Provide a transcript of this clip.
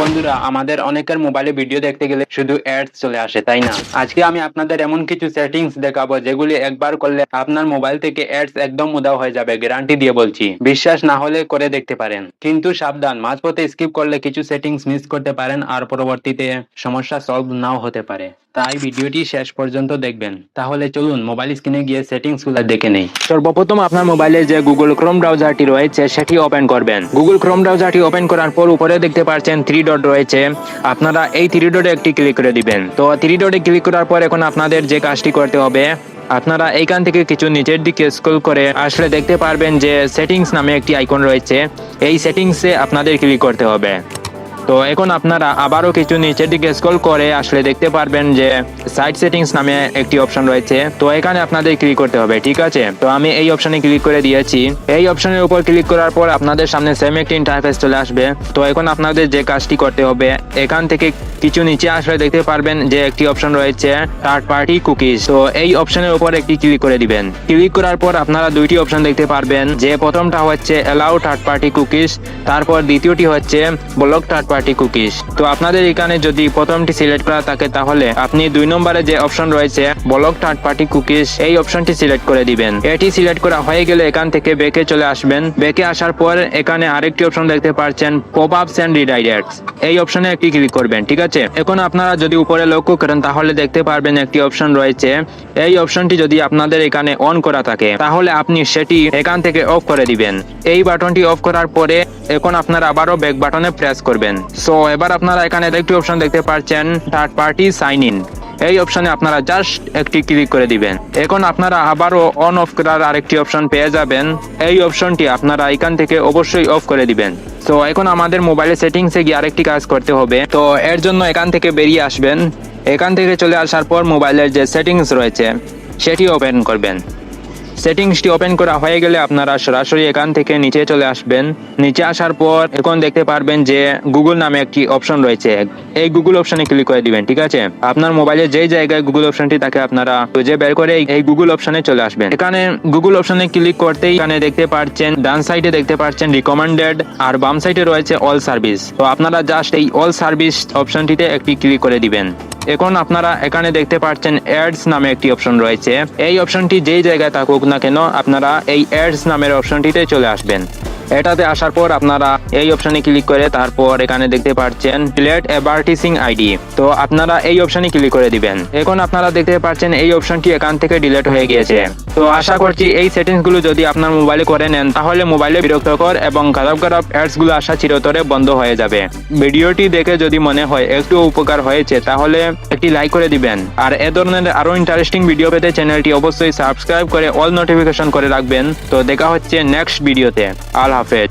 বন্ধুরা, আমাদের অনেকের মোবাইলে ভিডিও দেখতে গেলে শুধু অ্যাডস চলে আসে, তাই না? আজকে আমি আপনাদের এমন কিছু সেটিংস দেখাবো, যেগুলি একবার করলে আপনার মোবাইল থেকে অ্যাডস একদম উদাও হয়ে যাবে গ্যারান্টি দিয়ে বলছি। বিশ্বাস না হলে করে দেখতে পারেন। কিন্তু সাবধান, মাঝপথে স্কিপ করলে কিছু সেটিংস মিস করতে পারেন, আর পরবর্তীতে সমস্যা সলভ নাও হতে পারে। তাই ভিডিওটি শেষ পর্যন্ত দেখবেন। তাহলে চলুন মোবাইল স্ক্রিনে গিয়ে সেটিংসগুলো দেখে নেই। সর্বপ্রথম আপনার মোবাইলে যে গুগল ক্রোম ব্রাউজারটি রয়েছে, সেটি ওপেন করবেন। গুগল ক্রোম ব্রাউজারটি ওপেন করার পর উপরে দেখতে পাচ্ছেন থ্রি ডট রয়েছে। আপনারা এই থ্রি ডটে একটি ক্লিক করে দিবেন। তো থ্রি ডটে ক্লিক করার পর এখন আপনাদের যে কাজটি করতে হবে, আপনারা এইখান থেকে কিছু নিচের দিকে স্ক্রল করে আসলে দেখতে পারবেন যে সেটিংস নামে একটি আইকন রয়েছে। এই সেটিংসে আপনাদের ক্লিক করতে হবে। তো এখন আপনারা আবারও কিছু নিচের দিকে স্ক্রল করে আসলে দেখতে পারবেন যে সাইট সেটিংস নামে একটি অপশন রয়েছে। তো এখানে আপনাদের ক্লিক করতে হবে, ঠিক আছে? তো আমি এই অপশনে ক্লিক করে দিয়েছি। এই অপশনের উপর ক্লিক করার পর আপনাদের সামনে সেম একটি ইন্টারফেস চলে আসবে। তো এখন আপনাদের যে কাজটি করতে হবে, এখান থেকে কিছু নিচে আসলে দেখতে পারবেন যে একটি অপশন রয়েছে থার্ড পার্টি কুকিজ তো এই অপশনের উপর একটি ক্লিক করে দিবেন। ক্লিক করার পর আপনারা দুইটি অপশন দেখতে পারবেন। যে প্রথমটা হচ্ছে অ্যালাউ থার্ড পার্টি কুকিজ তারপর দ্বিতীয়টি হচ্ছে ব্লক থার্ড পার্টি কুকিজ তো আপনাদের এখানে যদি প্রথমটি সিলেক্ট করা থাকে তাহলে আপনি দুই নম্বরে যে অপশন রয়েছে ব্লক থার্ড পার্টি কুকিজ এই অপশনটি সিলেক্ট করে দিবেন। এটি সিলেক্ট করা হয়ে গেলে এখান থেকে বেকে চলে আসবেন। বেকে আসার পর এখানে আরেকটি অপশন দেখতে পাচ্ছেন পপ আপস এন্ড রিডাইরেক্টস এই অপশনে একটি ক্লিক করবেন, ঠিক আছে? এখন আপনারা যদি উপরে লক্ষ্য করেন, তাহলে দেখতে পারবেন একটি অপশন রয়েছে। এই অপশনটি যদি আপনাদের এখানে অন করা থাকে, তাহলে আপনি সেটি এখান থেকে অফ করে দিবেন। এই বাটনটি অফ করার পরে এখন আপনারা আবারও ব্যাক বাটনে প্রেস করবেন। সো এবার আপনারা এখানে একটি অপশন দেখতে পাচ্ছেন থার্ড পার্টি সাইন ইন এই অপশনে আপনারা জাস্ট একটি ক্লিক করে দিবেন। এখন আপনারা আবারও অন অফ করার আরেকটি অপশন পেয়ে যাবেন। এই অপশনটি আপনারা এখান থেকে অবশ্যই অফ করে দিবেন। তো এখন আমাদের মোবাইলের সেটিংসে গিয়ে আরেকটি কাজ করতে হবে। তো, এর জন্য এখান থেকে বেরিয়ে আসবেন। এখান থেকে চলে আসার পর মোবাইলের যে সেটিংস রয়েছে, সেটি ওপেন করবেন। সেটিংসটি ওপেন করা হয়ে গেলে আপনারা সরাসরি এখান থেকে নিচে চলে আসবেন। নিচে আসার পর এখন দেখতে পারবেন যে গুগল নামে একটি অপশন রয়েছে। এই গুগল অপশনে ক্লিক করে দিবেন, ঠিক আছে? আপনার মোবাইলে যেই জায়গায় গুগল অপশনটি থাকে আপনারা খুঁজে বের করে এই- গুগল অপশনে চলে আসবেন। এখানে গুগল অপশনে ক্লিক করতেই এখানে দেখতে পাচ্ছেন ডান সাইডে দেখতে পাচ্ছেন রিকমেন্ডেড আর বাম সাইডে রয়েছে অল সার্ভিস তো আপনারা জাস্ট এই অল সার্ভিস অপশনটিতে একটি ক্লিক করে দিবেন। এখন আপনারা এখানে দেখতে পাচ্ছেন অ্যাডস নামে একটি অপশন রয়েছে। এই অপশনটি যেই জায়গায় থাকুক না কেন, আপনারা এই অ্যাডস নামের অপশনটিতে চলে আসবেন। এটাতে আসার পর আপনারা এই অপশানে ক্লিক করে তারপর এখানে দেখতে পাচ্ছেন প্লেট অ্যাডভার্টিসিং আইডি তো আপনারা এই অপশানে ক্লিক করে দিবেন। এখন আপনারা দেখতে পাচ্ছেন এই অপশনটি এখান থেকে ডিলেট হয়ে গিয়েছে। তো আশা করছি এই সেটিংসগুলো যদি আপনার মোবাইলে করে নেন, তাহলে মোবাইলে বিরক্তকর এবং খারাপ খারাপ অ্যাডসগুলো আসা চিরতরে বন্ধ হয়ে যাবে। ভিডিওটি দেখে যদি মনে হয় একটু উপকার হয়েছে, তাহলে একটি লাইক করে দিবেন। আর এ ধরনের আরও ইন্টারেস্টিং ভিডিও পেতে চ্যানেলটি অবশ্যই সাবস্ক্রাইব করে অল নোটিফিকেশন করে রাখবেন। তো দেখা হচ্ছে নেক্সট ভিডিওতে আল হাফেজ।